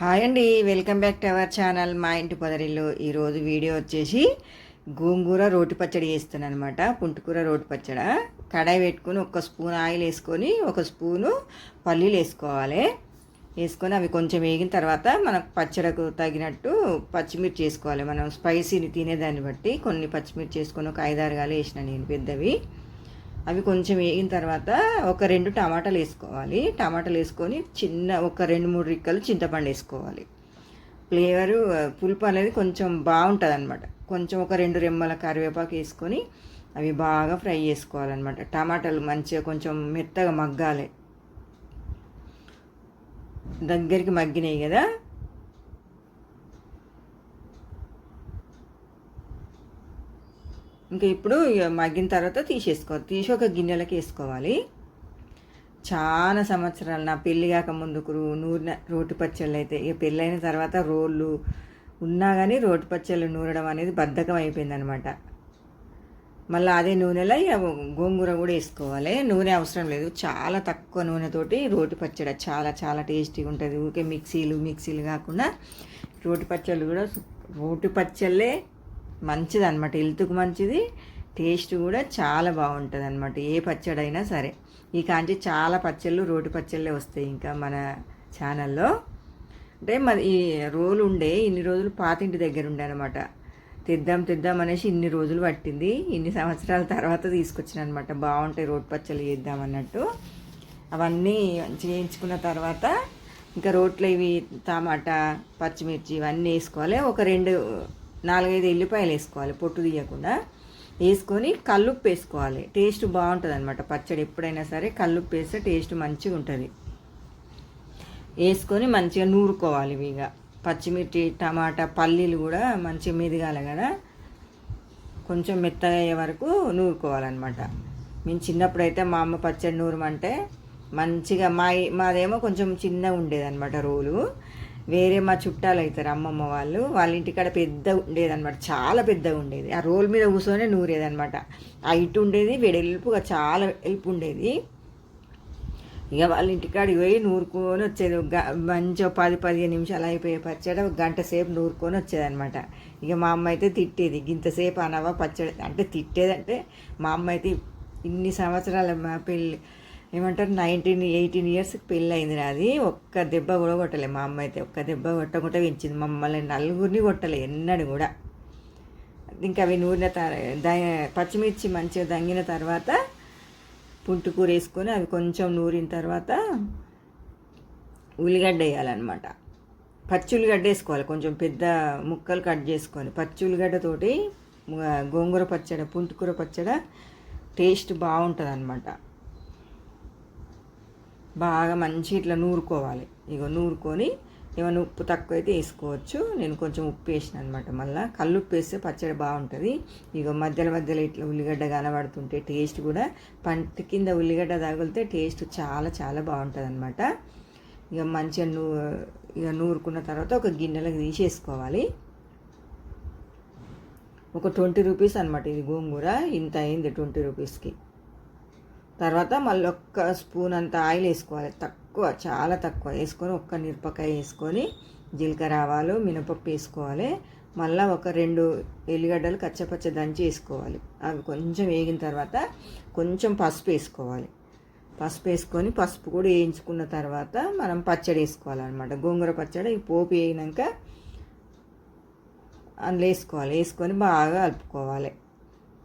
Hi అండి welcome back to our channel మా ఇంటి పొదరిల్లు. ఈరోజు వీడియో వచ్చేసి గోంగూర రోటి పచ్చడి చేస్తాను అనమాట పుంటుకూర రోటి పచ్చడ. కడాయి పెట్టుకొని ఒక స్పూన్ ఆయిల్ వేసుకొని ఒక స్పూను పల్లీలు వేసుకోవాలి. వేసుకొని అవి కొంచెం వేగిన తర్వాత మనకు పచ్చడకు తగినట్టు పచ్చిమిర్చి వేసుకోవాలి. మనం స్పైసీని తినేదాన్ని బట్టి కొన్ని పచ్చిమిర్చి వేసుకొని ఒక ఐదారు గాలు వేసిన నేను పెద్దవి. అవి కొంచెం వేగిన తర్వాత ఒక రెండు టమాటాలు వేసుకోవాలి. టమాటాలు వేసుకొని చిన్న ఒక రెండు మూడు రిక్కలు చింతపండు వేసుకోవాలి. ఫ్లేవరు పులుపు అనేది కొంచెం బాగుంటుంది అనమాట కొంచెం ఒక రెండు రెమ్మల కరివేపాకు వేసుకొని అవి బాగా ఫ్రై చేసుకోవాలన్నమాట. టమాటాలు మంచిగా కొంచెం మెత్తగా మగ్గాలి. దగ్గరికి మగ్గినాయి కదా. ఇంకా ఇప్పుడు ఇక మగ్గిన తర్వాత తీసేసుకోవాలి. తీసి ఒక గిన్నెలకి వేసుకోవాలి. చాలా సంవత్సరాలు నా పెళ్ళి కాక ముందుకు నూరిన రోటి పచ్చళ్ళు అయితే ఇక పెళ్ళైన తర్వాత రోళ్ళు ఉన్నా కానీ రోటి పచ్చళ్ళు నూరడం అనేది బద్ధకం అయిపోయిందనమాట. మళ్ళీ అదే నూనెలో ఇక గోంగూర కూడా వేసుకోవాలి. నూనె అవసరం లేదు. చాలా తక్కువ నూనెతోటి రోటి పచ్చడి చాలా చాలా టేస్టీగా ఉంటుంది. ఊరికే మిక్సీలు మిక్సీలు కాకుండా రోటి పచ్చళ్ళు కూడా రోటి పచ్చళ్ళే మంచిది అనమాట హెల్త్కు మంచిది టేస్ట్ కూడా చాలా బాగుంటుంది అనమాట ఏ పచ్చడి అయినా సరే. ఈ కాంచి చాలా పచ్చళ్ళు రోటి పచ్చళ్ళే వస్తాయి ఇంకా మన ఛానల్లో. అంటే మరి ఈ రోలు ఉండే ఇన్ని రోజులు పాతింటి దగ్గర ఉండే అనమాట తెద్దాం తెద్దాం అనేసి ఇన్ని రోజులు పట్టింది. ఇన్ని సంవత్సరాల తర్వాత తీసుకొచ్చిన అనమాట బాగుంటాయి రోటి పచ్చళ్ళు చేద్దాం అన్నట్టు. అవన్నీ చేయించుకున్న తర్వాత ఇంకా రోట్లో ఇవి టమాటా పచ్చిమిర్చి ఇవన్నీ వేసుకోవాలి. ఒక రెండు నాలుగైదు ఎల్లిపాయలు వేసుకోవాలి పొట్టు తీయకుండా. వేసుకొని కల్లుప్పు వేసుకోవాలి. టేస్ట్ బాగుంటుంది అనమాట పచ్చడి ఎప్పుడైనా సరే కల్లుప్పు వేస్తే టేస్ట్ మంచిగా ఉంటుంది. వేసుకొని మంచిగా నూరుకోవాలి ఇక. పచ్చిమిర్చి టమాటా పల్లీలు కూడా మంచిగా మెదగాలి కదా. కొంచెం మెత్తగా అయ్యే వరకు నూరుకోవాలన్నమాట. మేము చిన్నప్పుడైతే మా అమ్మ పచ్చడి నూరమంటే మంచిగా మా మాదేమో కొంచెం చిన్నగా ఉండేదన్నమాట రోలు. వేరే మా చుట్టాలు అవుతారు అమ్మమ్మ వాళ్ళు. వాళ్ళ ఇంటికాడ పెద్ద ఉండేదన్నమాట చాలా పెద్దగా ఉండేది. ఆ రోల్ మీద కూర్చొని నూరేదన్నమాట. హైట్ ఉండేది వెడల్పుగా చాలా వెడల్పు ఉండేది. ఇక వాళ్ళ ఇంటికాడికి పోయి నూరుకొని వచ్చేది. మంచిగా పది పదిహేను నిమిషాలు అయిపోయే పచ్చడి ఒక గంట సేపు నూరుకొని వచ్చేదనమాట ఇక మా అమ్మ అయితే తిట్టేది ఇంతసేపు అనవా పచ్చడి? అంటే తిట్టేదంటే మా అమ్మ అయితే ఇన్ని సంవత్సరాల మా పెళ్ళి ఏమంటారు నైన్టీన్ ఎయిటీన్ ఇయర్స్కి పెళ్ళి అయింది నాది. ఒక్క దెబ్బ కూడా కొట్టలేదు మా అమ్మ అయితే. ఒక్క దెబ్బ కొట్టకుండా పెంచింది. మమ్మల్ని నలుగురిని కొట్టలే ఎన్నడూ కూడా. ఇంకా అవి నూనె పచ్చిమిర్చి మంచిగా దంగిన తర్వాత పుంటుకూర వేసుకొని అవి కొంచెం నూరిన తర్వాత ఉల్లిగడ్డ వేయాలన్నమాట. పచ్చి ఉల్లిగడ్డ వేసుకోవాలి. కొంచెం పెద్ద ముక్కలు కట్ చేసుకొని పచ్చి ఉల్లిగడ్డతోటి గోంగూర పచ్చడి పుంటుకూర పచ్చడి టేస్ట్ బాగుంటుంది అనమాట బాగా మంచి ఇట్లా నూరుకోవాలి. ఇగో నూరుకొని ఏమైనా ఉప్పు తక్కువ అయితే వేసుకోవచ్చు. నేను కొంచెం ఉప్పు వేసిన అనమాట మళ్ళీ. కళ్ళు ఉప్పు వేస్తే పచ్చడి బాగుంటుంది. ఇక మధ్యలో మధ్యలో ఇట్లా ఉల్లిగడ్డ కనబడుతుంటే టేస్ట్ కూడా పంట కింద ఉల్లిగడ్డ తగిలితే టేస్ట్ చాలా చాలా బాగుంటుంది అనమాట ఇక మంచిగా నూ ఇక నూరుకున్న తర్వాత ఒక గిన్నెలకు తీసేసుకోవాలి. ఒక ట్వంటీ రూపీస్ అనమాట ఇది గోంగూర. ఇంత అయింది ట్వంటీ రూపీస్కి. తర్వాత మళ్ళీ ఒక్క స్పూన్ అంత ఆయిల్ వేసుకోవాలి. తక్కువ చాలా తక్కువ వేసుకొని ఒక్క మిరపకాయ వేసుకొని జీలకర్ర ఆవాలు మినపప్పు వేసుకోవాలి. మళ్ళీ ఒక రెండు ఎల్లిగడ్డలు కచ్చపచ్చ దంచి వేసుకోవాలి. అవి కొంచెం వేగిన తర్వాత కొంచెం పసుపు వేసుకోవాలి. పసుపు వేసుకొని పసుపు కూడా వేయించుకున్న తర్వాత మనం పచ్చడి వేసుకోవాలన్నమాట. గోంగూర పచ్చడి ఈ పోపు వేయినాక అందులో వేసుకోవాలి. వేసుకొని బాగా కలుపుకోవాలి.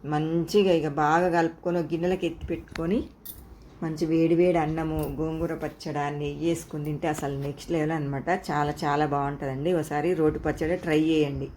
మంచిగా ఇక బాగా కలుపుకొని గిన్నెలకు ఎత్తి పెట్టుకొని మంచి వేడి వేడి అన్నము గోంగూర పచ్చడి నెయ్యి వేసుకుని తింటే అసలు నెక్స్ట్ లెవెల్ అనమాట చాలా చాలా బాగుంటుందండి. ఒకసారి రోటి పచ్చడి ట్రై చేయండి.